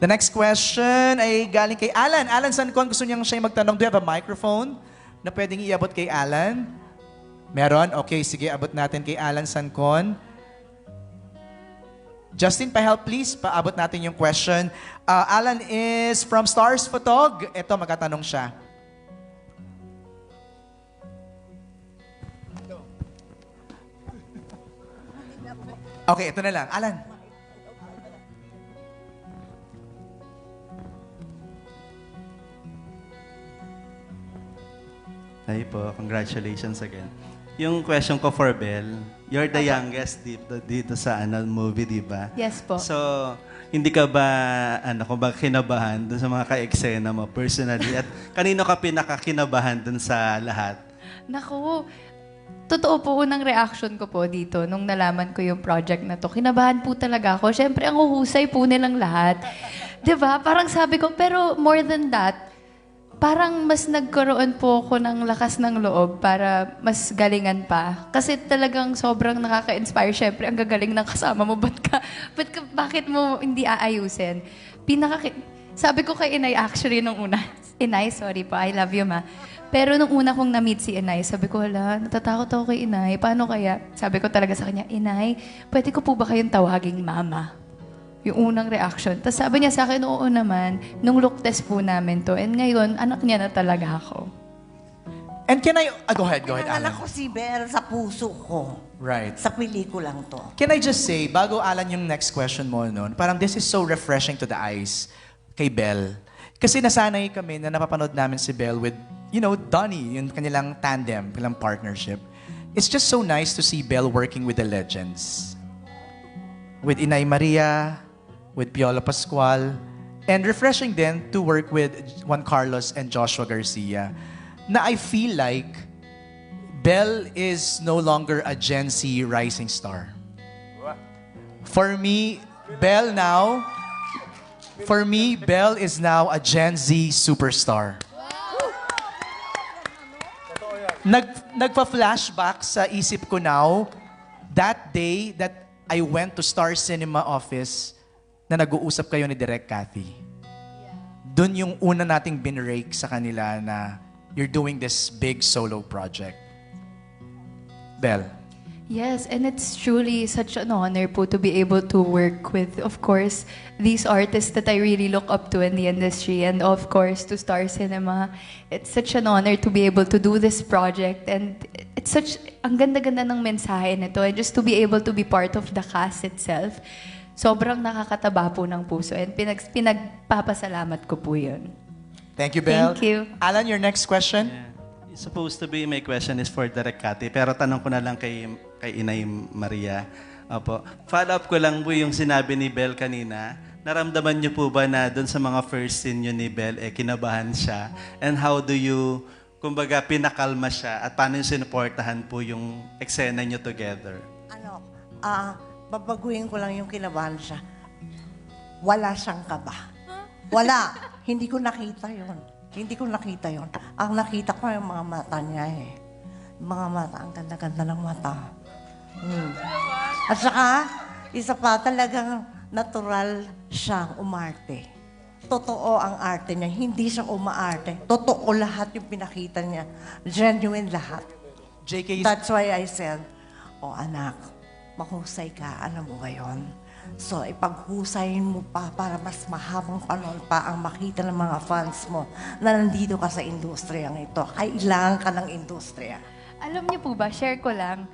The next question ay galing kay Alan. Alan Sancon, gusto niyang siya magtanong. Do you have a microphone na pwedeng iabot kay Alan? Meron? Okay, sige, abot natin kay Alan Sancon. Justin, pa-help please. Paabot natin yung question. Uh, Alan is from Stars Photog. Ito, magkatanong siya. Okay, ito na lang. Alan. Hi po, congratulations again. Yung question ko for Belle, you're the youngest dito, dito sa ano, movie, di ba? Yes po. So, hindi ka ba, ano, kung ba kinabahan dun sa mga ka-eksena mo personally? At kanino ka pinakakinabahan dun sa lahat? Naku, totoo po unang reaction ko po dito nung nalaman ko yung project na to. Kinabahan po talaga ako. Siyempre, ang huhusay po nilang lahat. ba? Parang sabi ko, pero more than that, parang mas nagkaroon po ako ng lakas ng loob para mas galingan pa. Kasi talagang sobrang nakaka-inspire. Siyempre, ang gagaling ng kasama mo. Ba't ka, ba't ka, bakit mo hindi aayusin? Pinaka, sabi ko kay Inay actually nung una, Inay, sorry po, I love you ma. Pero nung una kong na-meet si Inay, sabi ko, hala, natatakot ako kay Inay. Paano kaya? Sabi ko talaga sa kanya, Inay, pwede ko po ba kayong tawaging mama? Yung unang reaction. Tapos sabi niya sa akin, oo naman, nung look test po namin to. And ngayon, anak niya na talaga ako. And can I... ah, go ahead, go ahead, Pinanganak Alan. ko si Belle sa puso ko. Right. Sa pelikulang to. Can I just say, bago Alan yung next question mo noon, parang this is so refreshing to the eyes kay Belle. Kasi nasanay kami na napapanood namin si Belle with, you know, Donnie, yung kanilang tandem, kanilang partnership. It's just so nice to see Belle working with the legends. With Inay Maria, with Piolo Pascual, and refreshing then to work with Juan Carlos and Joshua Garcia. Na I feel like Belle is no longer a Gen Z rising star. For me, Belle now, for me, Belle is now a Gen Z superstar. Nag, nagpa-flashback sa isip ko now, that day that I went to Star Cinema office na nag-uusap kayo ni Direk Cathy. Doon yung una nating binrake sa kanila na you're doing this big solo project. Belle. Yes, and it's truly such an honor po to be able to work with, of course, these artists that I really look up to in the industry, and of course, to Star Cinema. It's such an honor to be able to do this project, and it's such, ang ganda-ganda ng mensahe nito, and just to be able to be part of the cast itself, sobrang nakakataba po ng puso, and pinag, pinagpapasalamat ko po yun. Thank you, Belle. Thank you. Alan, your next question? Yeah. Supposed to be, my question is for Direk Cathy, pero tanong ko na lang kay, kay Inay Maria. Opo. Follow up ko lang po yung sinabi ni Belle kanina. Naramdaman niyo po ba na doon sa mga first scene niyo ni Belle, eh, kinabahan siya? And how do you, kumbaga, pinakalma siya? At paano yung sinuportahan po yung eksena niyo together? Ano, ah, babaguhin ko lang yung kinabahan siya. Wala siyang kaba. Wala. Hindi ko nakita yon. Hindi ko nakita yon. Ang nakita ko yung mga mata niya eh. Mga mata, ang ganda-ganda ng mata. Hmm. At saka, isa pa talagang natural siyang umarte. Totoo ang arte niya. Hindi siya umaarte. Totoo lahat yung pinakita niya. Genuine lahat. JK, That's why I said, oh anak, mahusay ka, alam mo ngayon. So, ipaghusayin mo pa para mas mahabang panahon pa ang makita ng mga fans mo na nandito ka sa industriyang ito. Kailangan ka ng industriya. Alam niyo po ba, share ko lang,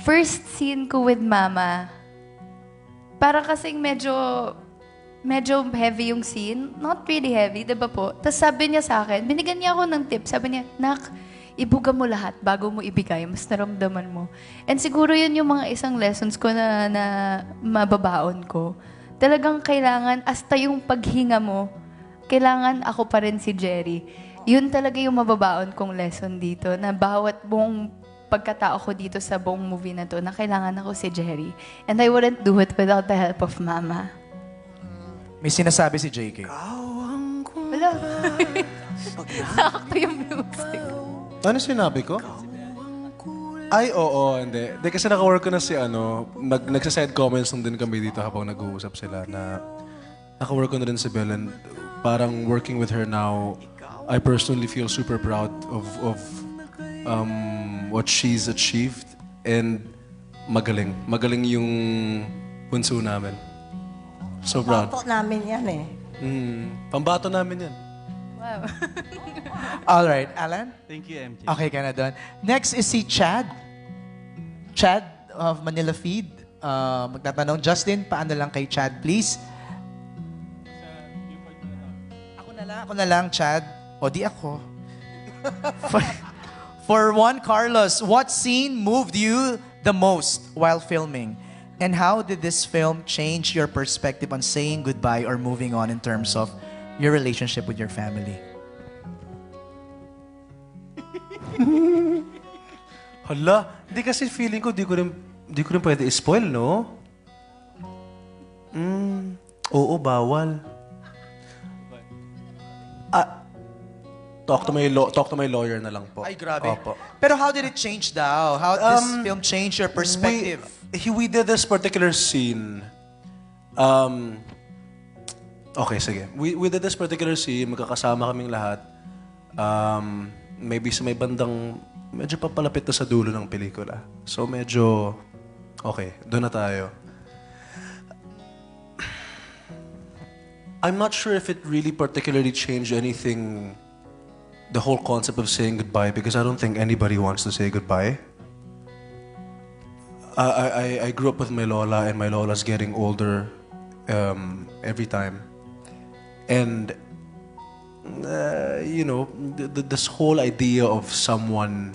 first scene ko with mama, para kasing medyo, medyo heavy yung scene. Not really heavy, di ba po? Tapos sabi niya sa akin, binigyan niya ako ng tip. Sabi niya, Nak, ibuga mo lahat bago mo ibigay, mas naramdaman mo. And siguro yun yung mga isang lessons ko na, na mababaon ko. Talagang kailangan, hasta yung paghinga mo, kailangan ako pa rin si Jerry. Yun talaga yung mababaon kong lesson dito, na bawat buong pagkatao ko dito sa buong movie na to, na kailangan ako si Jerry. And I wouldn't do it without the help of Mama. may sinasabi si JK. Wala. Sakto yung music. Ano sinabi ko? Ay, oo, hindi. Hindi kasi naka-work ko na si ano, nag, nagsasend comments lang din kami dito habang nag-uusap sila na naka-work ko na rin si Belle and parang working with her now, I personally feel super proud of of um, what she's achieved and magaling. Magaling yung bunso namin. So proud. Pato namin yan eh. Mm, pambato namin yan. Wow. All right, Alan? Thank you, MJ. Okay ka na doon. Next is si Chad. Chad of Manila Feed. Uh, magtatanong, Justin, paano lang kay Chad, please? Ako na lang, ako na lang, Chad. O di ako. for, for Juan Carlos, what scene moved you the most while filming? And how did this film change your perspective on saying goodbye or moving on in terms of your relationship with your family? Hala, hindi kasi feeling ko di ko rin, di ko rin pwede spoil, no? Mm, oo, bawal. Ah, talk to my law, talk to my lawyer na lang po. Ay, grabe. Opo. Pero how did it change daw? How did this Um, film change your perspective? We, he, we did this particular scene. Um, okay, sige. We, we did this particular scene, magkakasama kaming lahat. Um, maybe sa may bandang, medyo papalapit na sa dulo ng pelikula. So medyo, okay, doon na tayo. I'm not sure if it really particularly changed anything, the whole concept of saying goodbye, because I don't think anybody wants to say goodbye. I, I- I grew up with my Lola, and my Lola's getting older um, every time. And, uh, you know, th- th- this whole idea of someone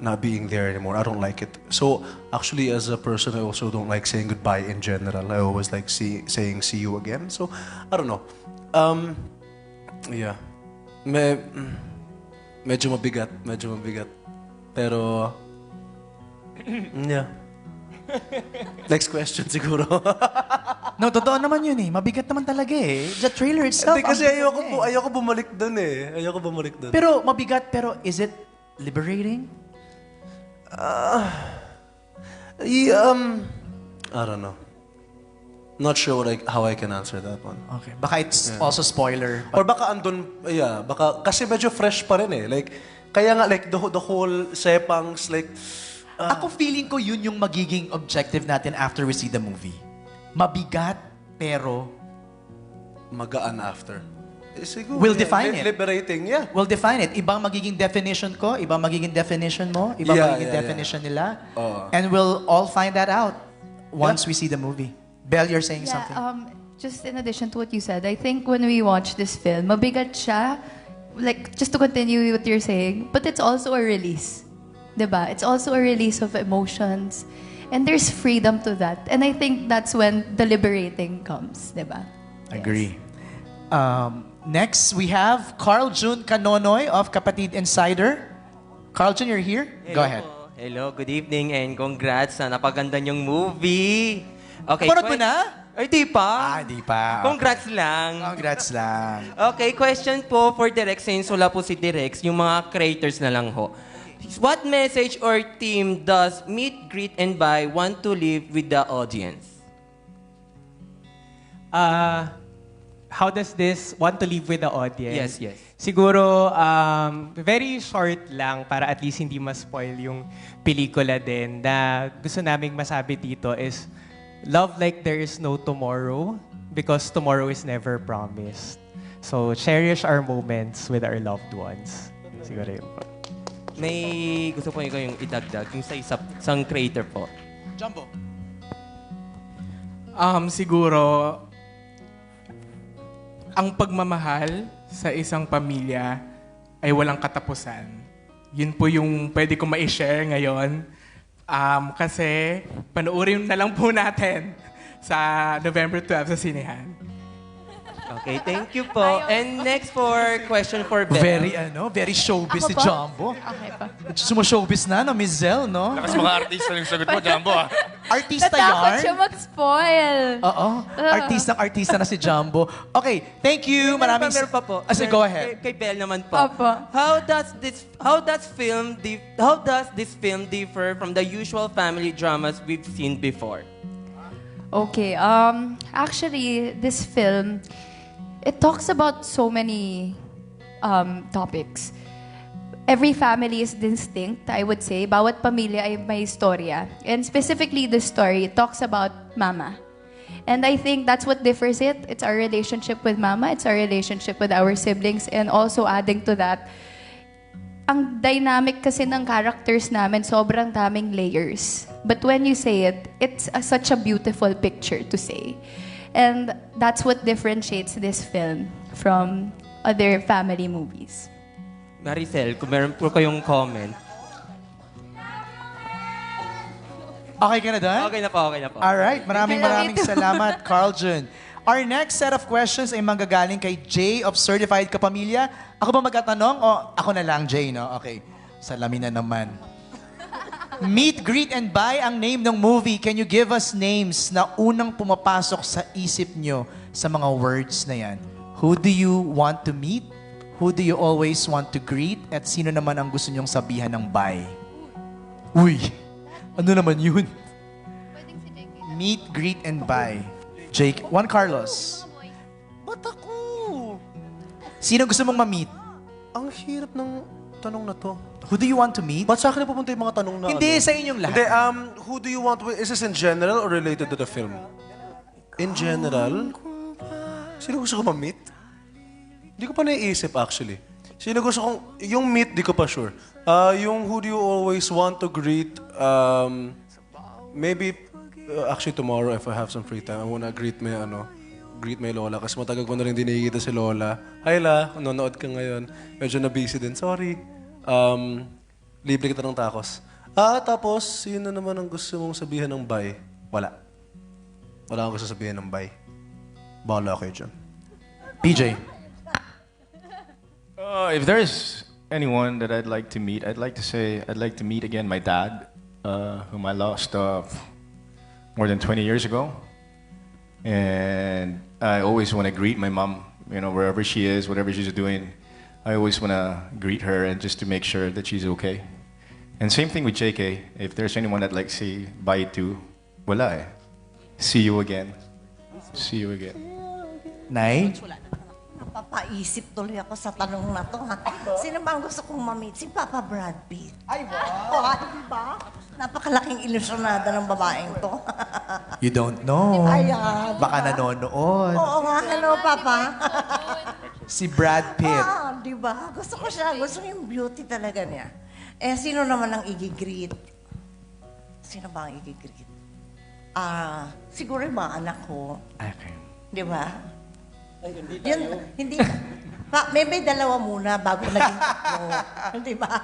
not being there anymore, I don't like it. So, actually, as a person, I also don't like saying goodbye in general. I always like see, saying see you again. So, I don't know. Um, yeah. Me, medyo mabigat, medyo mabigat. Pero, yeah. Next question siguro. No, totoo naman yun eh. Mabigat naman talaga eh. The trailer itself. Hindi kasi ayoko, niya bu- eh. ayoko bumalik dun eh. Ayoko bumalik dun. Pero mabigat, pero is it liberating? Y- um, I don't know. Not sure what I, how I can answer that one. Okay. Baka it's also spoiler. Or baka andun, yeah, baka, kasi medyo fresh pa rin eh. Like, kaya nga, like, the, the whole sepangs, like, Ako feeling ko yun yung magiging objective natin after we see the movie. Mabigat, pero magaan after. Eh, siguro, We'll yeah, define li- it. Liberating, yeah. We'll define it. Ibang magiging definition ko, ibang magiging definition mo, ibang Yeah, magiging yeah, definition nila. Oo. And we'll all find that out once we see the movie. Belle, you're saying Yeah, something. um, just in addition to what you said, I think when we watch this film, mabigat siya, like, just to continue what you're saying, but it's also a release. 'Di ba? It's also a release of emotions. And there's freedom to that. And I think that's when the liberating comes, 'di ba? Agree. Um, next, we have Carl Jun Canonoy of Kapatid Insider. Carl Jun, you're here? Go Hello ahead. po. Hello, good evening and congrats sa napaganda niyong movie. Okay. Napanood mo na? Ay, di pa. Ah, di pa. Congrats lang. Congrats lang. Okay, question po for Direk since wala po si Direk, yung mga creators na lang ho. What message or team does Meet, Greet, and Buy want to leave with the audience? Uh, how does this want to live with the audience? Yes, yes. Siguro, um, very short lang para at least hindi ma-spoil yung pelikula din na gusto naming masabi dito is love like there is no tomorrow because tomorrow is never promised. So, cherish our moments with our loved ones. Siguro yun po. May gusto po ko yung idagdag, yung sa isa, isang creator po. Jumbo. Um, siguro, ang pagmamahal sa isang pamilya ay walang katapusan. Yun po yung pwede ko ma-share ngayon. Um, kasi panoorin na lang po natin sa November 12 sa Sinehan. Okay, thank you po. And next for question for Belle. Very, ano, very showbiz Ako si po? Jumbo. Okay pa. Sumo-showbiz na, no? Miss Zell, no? Lakas mga artista yung sagot mo, Jumbo ah. Artista Natakot yarn? siya mag-spoil. Oo. Artistang artista na si Jumbo. Okay, thank you. Maraming... Meron pa po. Ah, sige, go ahead. Kay, kay Belle naman po. Opo. How does this how does film dif- how does this film differ from the usual family dramas we've seen before? Okay. Um, actually, this film, it talks about so many um, topics. Every family is distinct, I would say. Bawat pamilya ay may istorya. And specifically, this story talks about mama. And I think that's what differs it. It's our relationship with mama, it's our relationship with our siblings, and also adding to that, ang dynamic kasi ng characters namin, sobrang daming layers. But when you say it, it's a- such a beautiful picture to say. And that's what differentiates this film from other family movies. Maricel, kung meron po kayong comment. Okay ka na doon? Okay na po, okay na po. Alright, maraming maraming salamat, Carl Jun. Our next set of questions ay manggagaling kay Jay of Certified Kapamilya. Ako ba magtatanong o ako na lang, Jay, no? Okay. Salamin na naman. Meet, Greet, and Buy ang name ng movie. Can you give us names na unang pumapasok sa isip nyo sa mga words na yan? Who do you want to meet? Who do you always want to greet? At sino naman ang gusto nyong sabihan ng bye? Uy, ano naman yun? Meet, greet, and buy. Jake, Juan Carlos. Ba't ako? Sino gusto mong ma-meet? Ang hirap ng tanong na to. Who do you want to meet? Ba't sa akin na pupunta yung mga tanong na Hindi, ano? sa inyong lahat. Hindi, um, who do you want to... Is this in general or related to the film? In general? Sino gusto ko ma-meet? Hindi ko pa naiisip actually. Sino gusto kong... Yung meet, di ko pa sure. Ah, yung who do you always want to greet, um, maybe, uh, actually tomorrow if I have some free time, I wanna greet my, ano, greet my lola kasi matagal ko na rin dinikita si lola. Hi la, nanonood ka ngayon. Medyo na busy din. Sorry. Um, libre kita ng tacos. Ah, tapos, sino naman ang gusto mong sabihin ng bye? Wala. Wala akong gusto sabihin ng bye. Bahala kayo dyan. PJ. Uh, if there's anyone that I'd like to meet, I'd like to say I'd like to meet again my dad, uh, whom I lost uh, more than 20 years ago. And I always want to greet my mom, you know, wherever she is, whatever she's doing. I always want to greet her and just to make sure that she's okay. And same thing with JK. If there's anyone that like say bye to, wala eh. See you again. See you again. Nay? Napapaisip tuloy ako sa tanong na to, ha? Sino ba ang gusto kong mamit? Si Papa Brad Pitt. Ay, wow! Oh, di ba? Napakalaking ilusyonada ng babaeng to. You don't know. Ayan. Baka nanonood. Oo nga, hello, Papa. Si Brad Pitt. Ah, di ba? Gusto ko siya. Gusto ko yung beauty talaga niya. Eh, sino naman ang igigreet? Sino ba ang igigreet? Ah, siguro yung mga anak ko. Okay. Di ba? Yun, hindi. Pa, may, may dalawa muna bago naging tatlo. Di ba?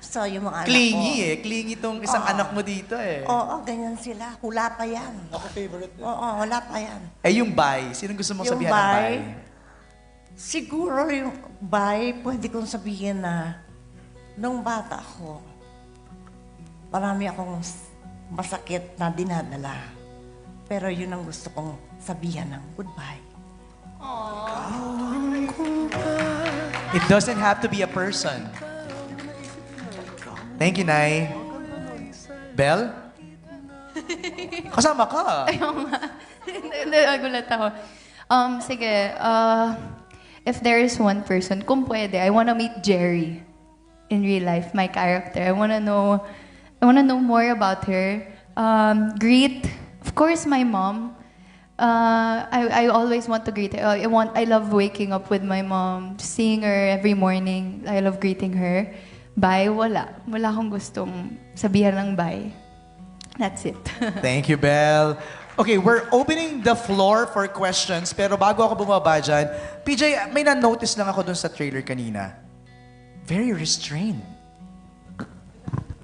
So, yung mga anak Clingy ko. eh. Clingy tong isang Oo. anak mo dito eh. Oo, ganyan sila. Hula pa yan. Ako favorite. Oo, wala pa yan. Eh yung bye, sino gusto mong Yung sabihan ng bye? bye? Siguro yung bye, pwede kong sabihin na nung bata ako, marami akong masakit na dinadala. Pero yun ang gusto kong sabihan ng goodbye. It doesn't have to be a person. Thank you, Nay. Bell? Kasama ka. Hindi, nagulat ako. Um, sige, uh, if there is one person, kung pwede, I wanna meet Jerry in real life, my character. I wanna know, I wanna know more about her. Um, greet, of course, my mom. Uh, I, I always want to greet her. I want, I love waking up with my mom, seeing her every morning. I love greeting her. Bye, wala. Wala akong gustong sabihan ng bye. That's it. Thank you, Belle. Okay, we're opening the floor for questions. Pero bago ako bumaba dyan, PJ, may na-notice lang ako dun sa trailer kanina. Very restrained.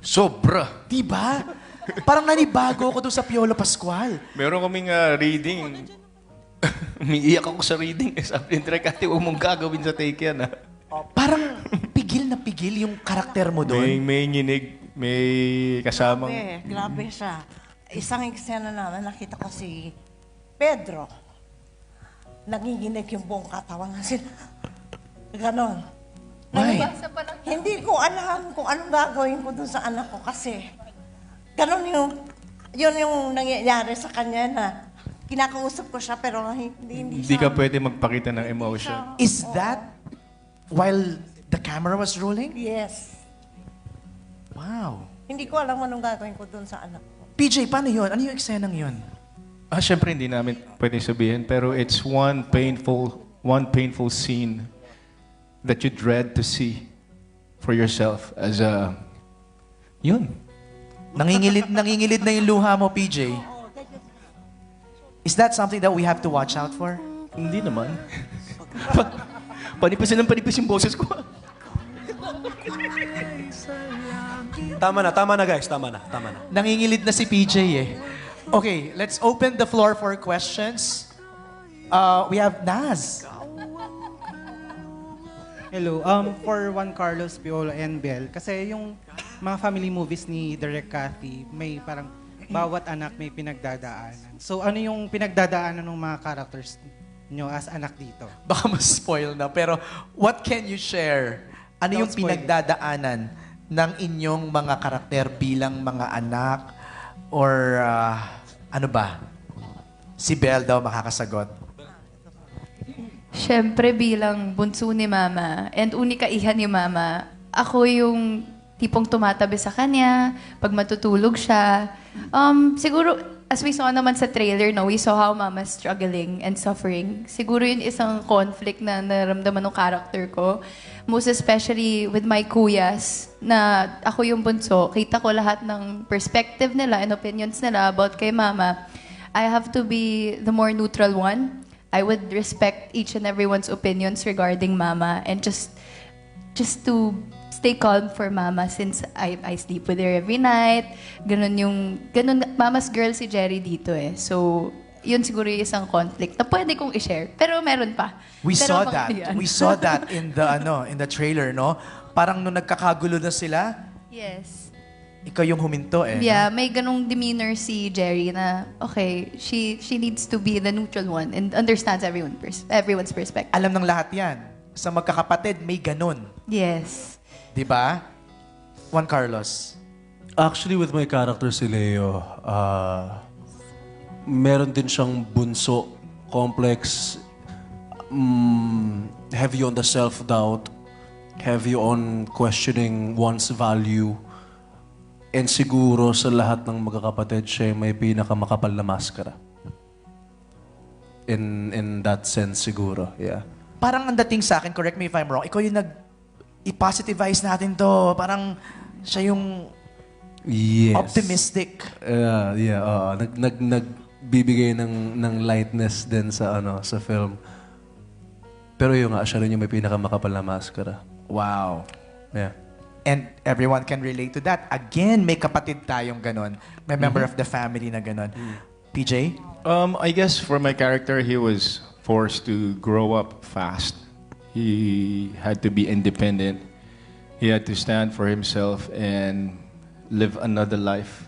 Sobra. Diba? Parang nanibago ako dun sa Piolo Pascual. Meron kaming ah, reading. Umiiyak ako sa reading. Eh, sabi ni Direk, ate, huwag mong gagawin sa take yan. ah." Parang pigil na pigil yung karakter mo May, doon. may nginig, may kasamang... Grabe, grabe siya. Isang eksena naman, nakita ko si Pedro. Nanginginig yung buong katawan kasi ganon. Why? Hindi ko alam kung anong gagawin ko dun sa anak ko kasi ganon yung, yun yung nangyayari sa kanya na kinakausap ko siya pero hindi, hindi Hindi siya. ka pwede magpakita ng emotion. Is that while the camera was rolling? Yes. Wow. Hindi ko alam anong gagawin ko doon sa anak ko. PJ, paano yun? Ano yung eksenang yun? Ah, syempre hindi namin pwede sabihin, pero it's one painful, one painful scene that you dread to see for yourself as a, yun. Nangingilid, nangingilid na yung luha mo, PJ. Is that something that we have to watch out for? Hindi naman. Pa- panipisin ng panipis yung boses ko. Tama na, tama na guys, tama na, tama na. Nangingilid na si PJ eh. Okay, let's open the floor for questions. Uh, we have Naz. Hello, um, for Juan Carlos, Piolo, and Bel, kasi yung mga family movies ni Derek Cathy, may parang bawat anak may pinagdadaanan. So ano yung pinagdadaanan ng mga characters nyo as anak dito? Baka mas-spoil na, pero what can you share? Ano yung Don't spoil it. pinagdadaanan ng inyong mga karakter bilang mga anak? Or uh, ano ba? Si Belle daw makakasagot. Siyempre bilang bunso ni Mama and unika iha ni Mama, ako yung tipong tumatabi sa kanya pag matutulog siya. Um, siguro, as we saw naman sa trailer, no, we saw how Mama's struggling and suffering. Siguro yun isang conflict na naramdaman ng character ko. Most especially with my kuyas, na ako yung bunso, kita ko lahat ng perspective nila and opinions nila about kay Mama. I have to be the more neutral one. I would respect each and everyone's opinions regarding Mama and just just to stay calm for Mama since I, I sleep with her every night. Ganun yung, ganun, Mama's girl si Jerry dito eh. So, yun siguro yung isang conflict na pwede kong i-share. Pero meron pa. We Pero saw that. yan. We saw that in the ano, in the trailer, no? Parang nung nagkakagulo na sila, Yes. ikaw yung huminto eh. no? Yeah, may ganong demeanor si Jerry na, okay, she she needs to be the neutral one and understands everyone pers- everyone's perspective. Alam ng lahat yan. Sa magkakapatid, may ganun. Yes. Di ba? Juan Carlos. Actually, with my character si Leo, uh, meron din siyang bunso, complex, mm, heavy on the self-doubt, heavy on questioning one's value, and siguro sa lahat ng magkakapatid, siya yung may pinakamakapal na maskara. In, in that sense siguro, yeah. Parang ang dating sa akin, correct me if I'm wrong, ikaw yung nag i-positivize natin to. Parang siya yung Yes. optimistic. Yeah, yeah, oo. nag nag nagbibigay ng ng lightness din sa ano sa film. Pero yung nga siya rin yung may pinakamakapal na maskara. Wow. Yeah. And everyone can relate to that. Again, may kapatid tayong ganon. May member of the family na ganon. PJ? Um, I guess for my character, he was forced to grow up fast. He had to be independent. He had to stand for himself and live another life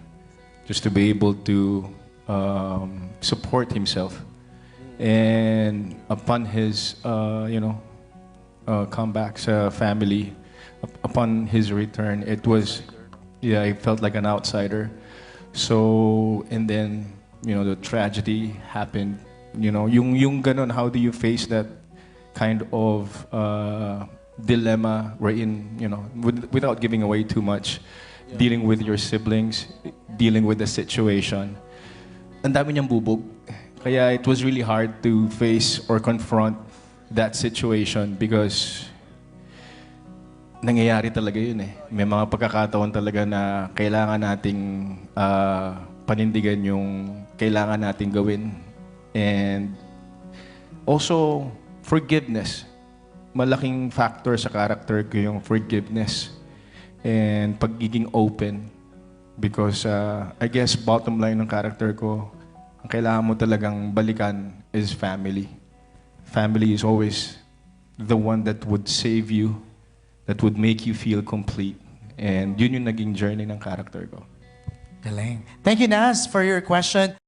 just to be able to um, support himself. And upon his, uh, you know, uh, comeback sa family, upon his return, it was, yeah, I felt like an outsider. So, and then, you know, the tragedy happened. You know, yung, yung ganon, how do you face that kind of uh, dilemma wherein, you know, with, without giving away too much, dealing with your siblings, dealing with the situation. Ang dami niyang bubog. Kaya it was really hard to face or confront that situation because nangyayari talaga yun eh. May mga pagkakataon talaga na kailangan nating ah, panindigan yung kailangan nating gawin. And also, forgiveness. Malaking factor sa character ko yung forgiveness and pagiging open. Because uh, I guess bottom line ng character ko, ang kailangan mo talagang balikan is family. Family is always the one that would save you, that would make you feel complete. And yun yung naging journey ng character ko. Galing. Thank you, Naz, for your question.